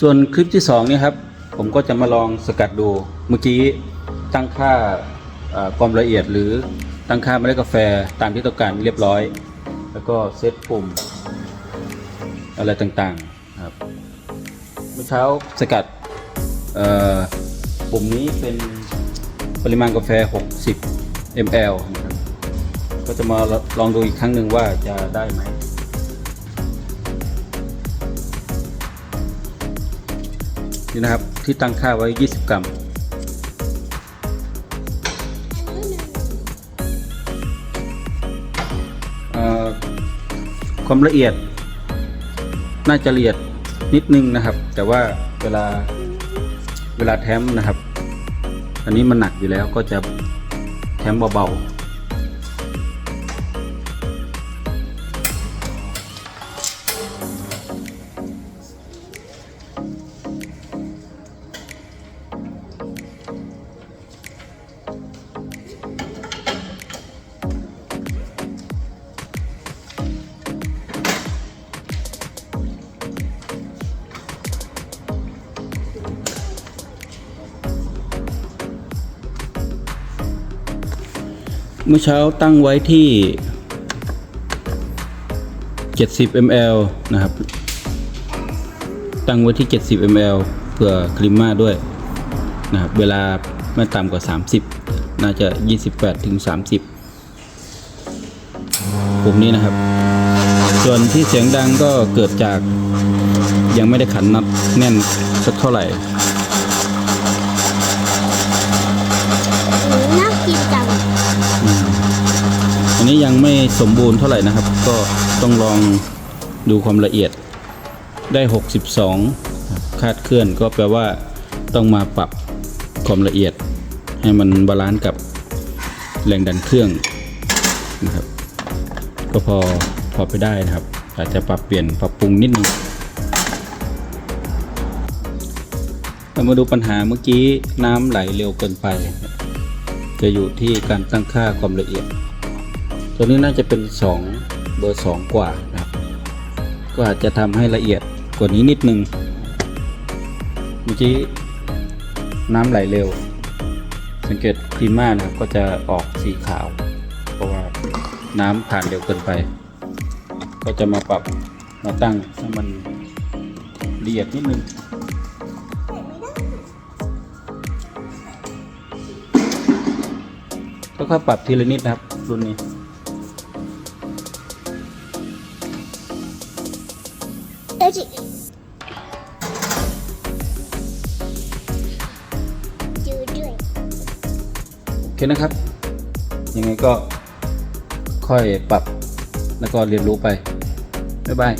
ส่วนคลิปที่2นี่ครับผมก็จะมาลองสกัดดูเมื่อกี้ตั้งค่าความละเอียดหรือตั้งค่าเมล็ดกาแฟตามที่ต้องการเรียบร้อย แล้วก็เซตปุ่มอะไรต่างๆครับเมื่อเช้าสกัดปุ่มนี้เป็นปริมาณกาแฟ 60 ml นะครับก็จะมาลองดูอีกครั้งหนึ่งว่าจะได้ไหม นี่นะครับที่ตั้งค่าไว้ 20 กรัม ความละเอียด น่าจะละเอียดนิดนึงนะครับ แต่ว่าเวลาเวลาแท้มนะครับ อันนี้มันหนักอยู่แล้วก็จะแท้มเบาๆ เมื่อเช้าตั้งไว้ที่ 70 ml นะครับ ตั้งไว้ที่ 70 ml เพื่อคลิม่าด้วยนะครับเวลาไม่ต่ำกว่า 30 น่าจะ 28ถึง30ปุ่มนี้นะครับ ส่วนที่เสียงดังก็เกิดจากยังไม่ได้ขันน็อตแน่นสักเท่าไหร่ นี้ยังไม่สมบูรณ์เท่าไหร่นะครับ ก็ต้องลองดูความละเอียดได้ 62 คาดเคลื่อนก็แปลว่าต้องมาปรับความละเอียด ให้มันบาลานซ์กับแรงดันเครื่องนะครับ ก็พอพอไปได้นะครับ อาจจะปรับเปลี่ยนปรับปรุงนิดนึงเรามาดูปัญหาเมื่อกี้น้ำไหลเร็วเกินไป จะอยู่ที่การตั้งค่าความละเอียด ตัวนี้น่าจะเป็น 2 เบอร์ 2 กว่านะครับ ก็อาจจะทำให้ละเอียดกว่านี้นิดนึงเมื่อกี้น้ำไหลเร็ว สังเกตครีม่านะครับก็จะออกสีขาว เพราะว่าน้ำผ่านเร็วเกินไป ก็จะมาปรับมาตั้งให้มันละเอียดนิดนึงก็ค่อยๆปรับทีละนิดนะครับรุ่นนี้ จืดด้วยโอเคนะครับ ยังไงก็ค่อยปรับแล้วก็เรียนรู้ไป บ๊ายบาย